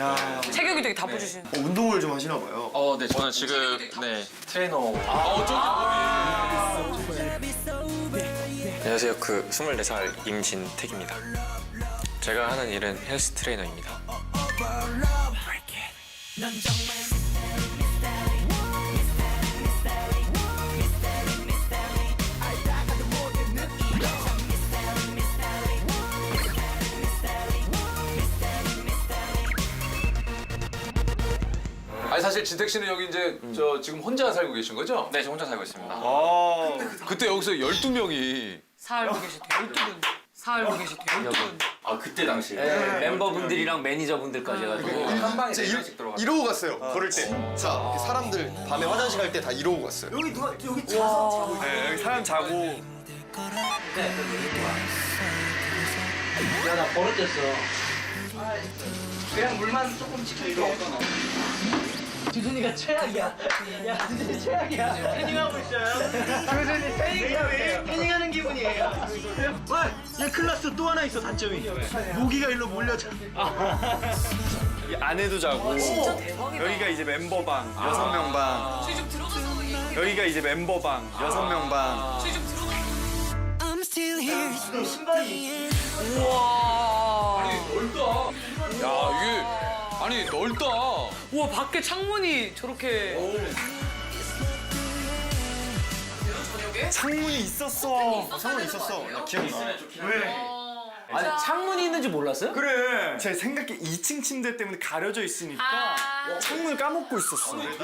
야, 체격이 되게 다부주신. 어, 운동을 좀 하시나 봐요. 어, 네, 저는 지금 네 트레이너. 안녕하세요. 그 24살 임진택입니다. 제가 하는 일은 헬스 트레이너입니다. 아니 사실 진택 씨는 여기 이제 저 지금 혼자 살고 계신 거죠? 네, 저 혼자 살고 있습니다. 아, 그때 여기서 12명이 사알고 계시대. 12분. 사알고 계시대. 12분. 아, 그때 당시에. 멤버분들이랑 매니저분들까지 해가지고 한 방에 진짜 네 명씩 들어가. 이러고 갔어요. 걸을 때. 자, 이렇게 사람들 밤에 화장실 갈 때 다 이러고 갔어요. 여기 누가 여기 자서 네, 여기 사람 자고. 야나 버릇됐어. 그냥 물만 조금 지켜줘. 두준이가 최악이야. 야 두준이 최악이야. 패닝하고 있어요. 두준이 패닝 패닝하는 기분이에요. 와, 야 클라스 또 하나 있어 단점이. 모기가 일로 몰려져. 이 안에도 자고. 진짜 대박이다. 여기가 이제 멤버방, 여섯 명 방. 저희 좀 들어가서 얘기. 여기가 이제 멤버방, 여섯 명 방. 저희 좀 들어가서. 또 신발이 우와. 야 이게 아니 넓다. 우와 밖에 창문이 저렇게. 저녁에? 창문이 있었어. 창문 있었어. 나 기억나. 아니 창문이 있는지 몰랐어요? 그래. 제 생각에 2층 침대 때문에 가려져 있으니까 아. 창문을 까먹고 있었어. 아니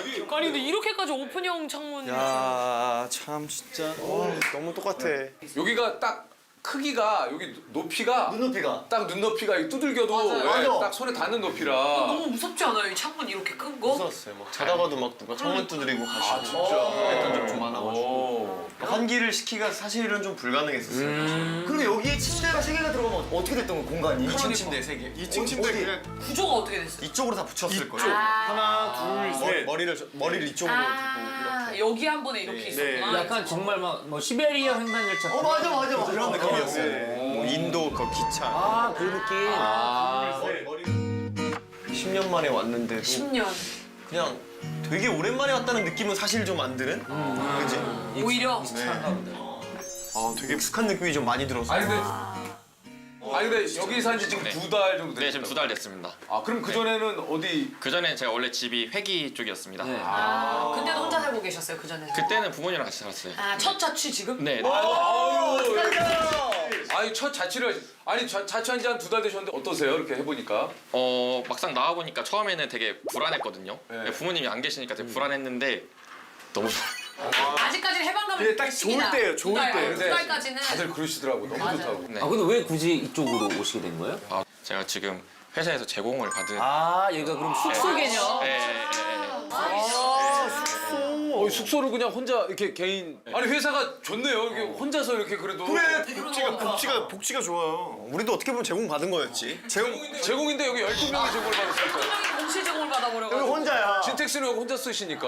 근데 이렇게까지 오픈형 창문. 야, 참 진짜. 와, 너무 똑같아. 여기가 딱 크기가 여기 높이가 눈높이가. 딱 눈높이가 이 두들겨도 맞아요. 예, 맞아. 딱 손에 닿는 높이라. 너무 무섭지 않아요? 이 창문 이렇게 큰 거? 무서웠어요. 막 자다가도 막 누가 창문 두드리고 가시고. 아 진짜. 했던 적좀 많아가지고. 오. 환기를 시키기가 사실은 좀 불가능했었어요. 그리고 여기에 침대가 세 개가 들어가면 어떻게 됐던 거 공간이? 2층 침대 3개. 2층 침대 어디? 그냥 구조가 어떻게 됐어요? 이쪽으로 다 붙였을 거예요. 아. 하나, 둘, 셋. 머리를 저- 머리를 이쪽으로 아 여기 한 번에 이렇게 있었구나. 약간 정말 막 뭐 시베리아 횡단 열차 어 맞아 맞아 맞아. 그런 느낌이었어요. 뭐 인도 그 기차. 아 그 느낌 아. 머리 10년 만에 왔는데도 10년. 그냥 되게 오랜만에 왔다는 느낌은 사실 좀 안 드는? 그지? 오히려 아, 되게 익숙한 느낌이 좀 많이 들어서. 아니 근데 아니 근데 여기 산지 지금 네. 두 달 정도 됐죠. 네, 지금 두 달 됐습니다. 아 그럼 그 전에는 어디? 그 전에 제가 원래 집이 회기 쪽이었습니다. 네. 아, 근데도 혼자 살고 계셨어요 그 전에. 그때는 부모님이랑 같이 살았어요. 아 첫 자취 지금? 네, 네. 아유. 아니 첫 자취를 아니 자, 자취한 지 한 두 달 되셨는데 어떠세요? 이렇게 해보니까. 어 막상 나와 보니까 처음에는 되게 불안했거든요. 네. 부모님이 안 계시니까 되게 불안했는데 너무 좋아요. 아직까지는 해방감이 근데 딱 좋을 때예요, 좋을 때. 두 근데 달까지는 다들 그러시더라고 너무 맞아요. 좋다고. 네. 아 근데 왜 굳이 이쪽으로 오시게 된 거예요? 아, 제가 지금 회사에서 제공을 받은 아 여기가 그럼 숙소 개념 네, 네, 네. 어, 숙소를 그냥 혼자 이렇게 개인. 아니 회사가 좋네요. 이렇게 혼자서 이렇게 그래도. 그래, 복지가, 복지가, 복지가 좋아요. 우리도 어떻게 보면 제공 받은 거였지. 제공, 제공인데 여기 12명이 제공을 받았으니까. 동시 제공을 받아버려가지고. 혼자야. 진택 씨는 여기 혼자 쓰시니까.